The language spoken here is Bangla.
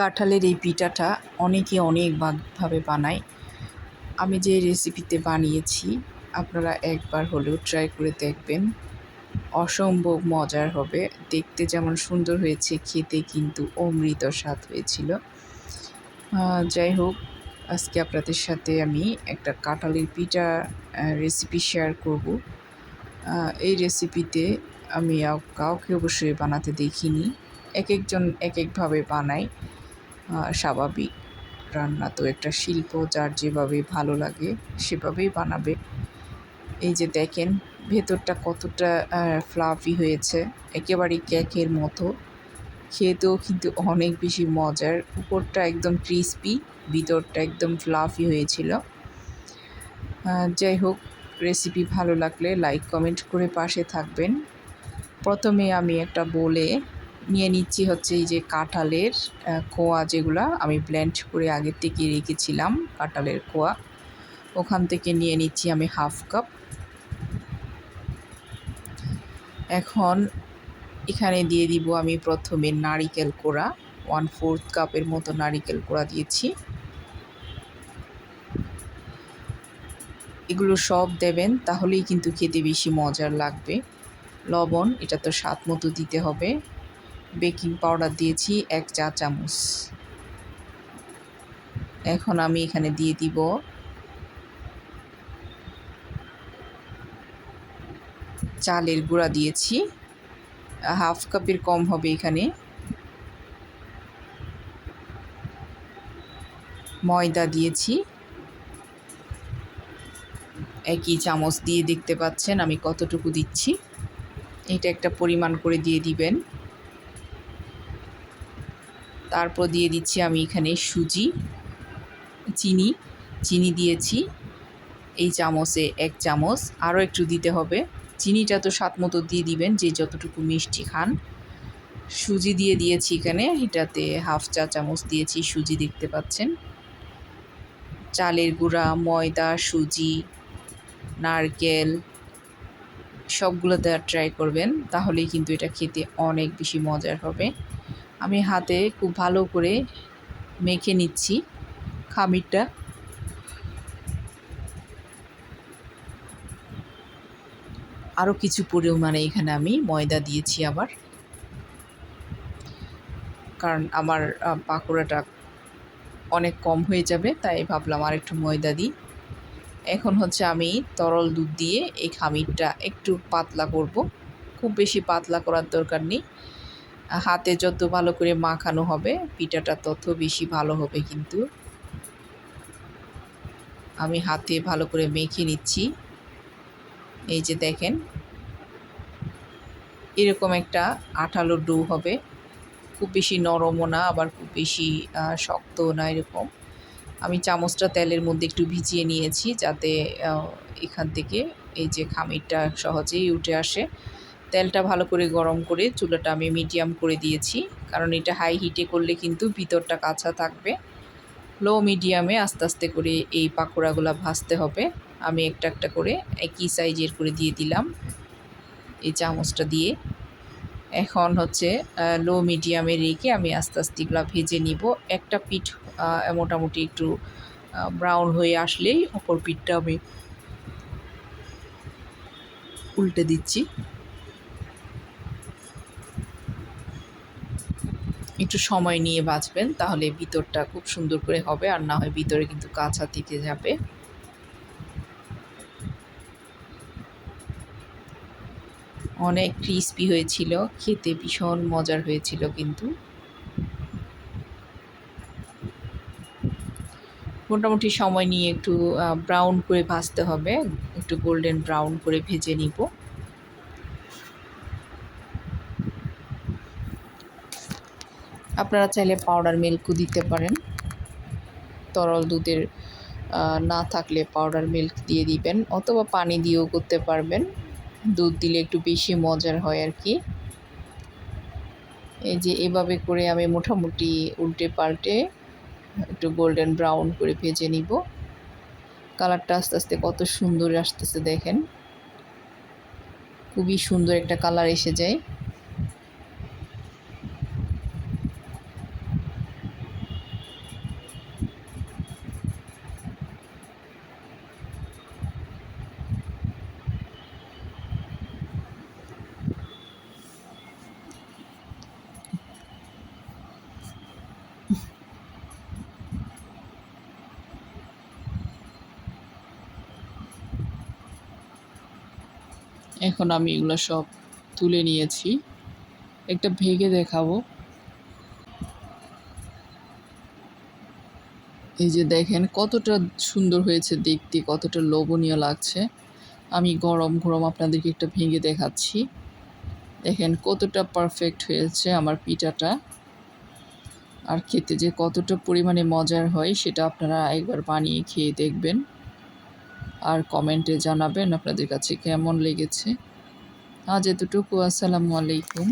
কাঁঠালের এই পিঠাটা অনেকে অনেক ভাবে বানায়। আমি যে রেসিপিতে বানিয়েছি, আপনারা একবার হলেও ট্রাই করে দেখবেন। অসম্ভব মজার হবে। দেখতে যেমন সুন্দর হয়েছে, খেতে কিন্তু অমৃত স্বাদ হয়েছিল। যাই হোক, আজকে আপনাদের সাথে আমি একটা কাঁঠালের পিঠা রেসিপি শেয়ার করব। এই রেসিপিতে আমি কাউকে অবশ্যই বানাতে দেখিনি। এক একজন এক একভাবে বানায়। স্বাভাবিক। রান্না তো একটা শিল্প, যার যেভাবে ভালো লাগে সেভাবেই বানাবে। এই যে দেখেন, ভেতরটা কতটা ফ্লাফি হয়েছে। একেবারেই কেকের মতো। খেতেও কিন্তু অনেক বেশি মজার। উপরটা একদম ক্রিসপি ভিতরটা একদম ফ্লাফি হয়েছিল। যাই হোক রেসিপি ভালো লাগলে লাইক কমেন্ট করে পাশে থাকবেন। প্রথমে আমি একটা বলে নিয়ে নিচ্ছি হচ্ছে এই যে কাঁঠালের কোয়া যেগুলা আমি ব্লেন্ড করে আগের থেকে রেখেছিলাম, কাঁঠালের কোয়া। ওখান থেকে নিয়ে নিচ্ছি আমি হাফ কাপ এখন এখানে দিয়ে দিব আমি প্রথমে নারিকেল কোড়া ওয়ান ফোর্থ কাপের মতো নারিকেল কোড়া দিয়েছি। এগুলো সব দেবেন, তাহলেই কিন্তু খেতে বেশি মজার লাগবে। লবণ, এটা তো স্বাদ মতো দিতে হবে। বেকিং পাউডার দিয়েছি এক চা চামচ। এখন আমি এখানে দিয়ে দিব চালের গুঁড়া দিয়েছি। হাফ কাপের কম হবে এখানে। ময়দা দিয়েছি। একই চামচ দিয়ে দেখতে পাচ্ছেন আমি কতটুকু দিচ্ছি। এটা একটা পরিমাণ করে দিয়ে দিবেন। তারপর দিয়ে দিচ্ছি আমি এখানে সুজি, চিনি চিনি দিয়েছি, এই চামচে এক চামচ, আরও একটু দিতে হবে। চিনিটা তো স্বাদ মতো দিয়ে দিবেন, যে যতটুকু মিষ্টি খান। সুজি দিয়ে দিয়েছি এখানে, এটাতে হাফ চা চামচ দিয়েছি সুজি দেখতে পাচ্ছেন। চালের গুঁড়া, ময়দা, সুজি, নারকেল সবগুলো দেওয়ার ট্রাই করবেন, তাহলেই কিন্তু এটা খেতে অনেক বেশি মজার হবে। আমি হাতে খুব ভালো করে মেখে নিচ্ছি খামিরটা। আরও কিছু পরিমাণে এখানে আমি ময়দা দিয়েছি আবার। কারণ আমার পাকোড়াটা অনেক কম হয়ে যাবে, তাই ভাবলাম আর একটু ময়দা দিই। এখন হচ্ছে আমি তরল দুধ দিয়ে এই খামিরটা একটু পাতলা করব। খুব বেশি পাতলা করার দরকার নেই। হাতে যত ভালো করে মাখানো হবে, পিঠাটা তত বেশি ভালো হবে কিন্তু। আমি হাতে ভালো করে মেখে নিচ্ছি। এই যে দেখেন, এরকম একটা আঠালো ডো হবে। খুব বেশি নরমও না, আবার খুব বেশি শক্তও না এরকম। আমি চামচটা তেলের মধ্যে একটু ভিজিয়ে নিয়েছি যাতে এখান থেকে এই যে খামিরটা সহজেই উঠে আসে। তেলটা ভালো করে গরম করে চুলাটা আমি মিডিয়াম করে দিয়েছি। কারণ এটা হাই হিটে করলে কিন্তু ভিতরটা কাঁচা থাকবে। লো মিডিয়ামে আস্তে আস্তে করে এই পাকোড়াগুলো ভাজতে হবে। আমি একটা একটা করে একই সাইজের করে দিয়ে দিলাম এই চামচটা দিয়ে। এখন হচ্ছে লো মিডিয়ামে রেখে আমি আস্তে আস্তে এগুলো ভেজে নিব। একটা পিঠ মোটামুটি একটু ব্রাউন হয়ে আসলেই অপর পিঠটা আমি উল্টে দিচ্ছি। একটু সময় নিয়ে বাঁচবেন, তাহলে ভিতরটা খুব সুন্দর করে হবে আর না হয় ভিতরে কিন্তু কাঁচা থেকে যাবে। অনেক ক্রিস্পি হয়েছিল, খেতে ভীষণ মজার হয়েছিল কিন্তু। মোটামুটি সময় নিয়ে একটু ব্রাউন করে ভাজতে হবে, একটু গোল্ডেন ব্রাউন করে ভেজে নিব। আপনারা চাইলে পাউডার মিল্কও দিতে পারেন। তরল দুধের না থাকলে পাউডার মিল্ক দিয়ে দিবেন অথবা পানি দিয়েও করতে পারবেন। দুধ দিলে একটু বেশি মজার হয় আর কি এই যে এভাবে করে আমি মোটামুটি উল্টে পাল্টে একটু গোল্ডেন ব্রাউন করে ভেজে নিব। কালারটা আস্তে আস্তে কত সুন্দর আসতেছে দেখেন। খুবই সুন্দর একটা কালার এসে যায়। এখন আমি এগুলো সব তুলে নিয়েছি। একটা ভেঙে দেখাবো। এই যে দেখেন কতটা সুন্দর হয়েছে দেখতে, কতটা লোভনীয় লাগছে। আমি গরম গরম আপনাদেরকে একটা ভেঙে দেখাচ্ছি। দেখেন কতটা পারফেক্ট হয়েছে আমার পিঠাটা। আর খেতে যে কতটা পরিমাণে মজার হয় সেটা আপনারা একবার বানিয়ে খেয়ে দেখবেন। আর কমেন্টে জানাবেন আপনাদের কাছে কেমন লেগেছে। আজ এতটুকু আসসালামু আলাইকুম।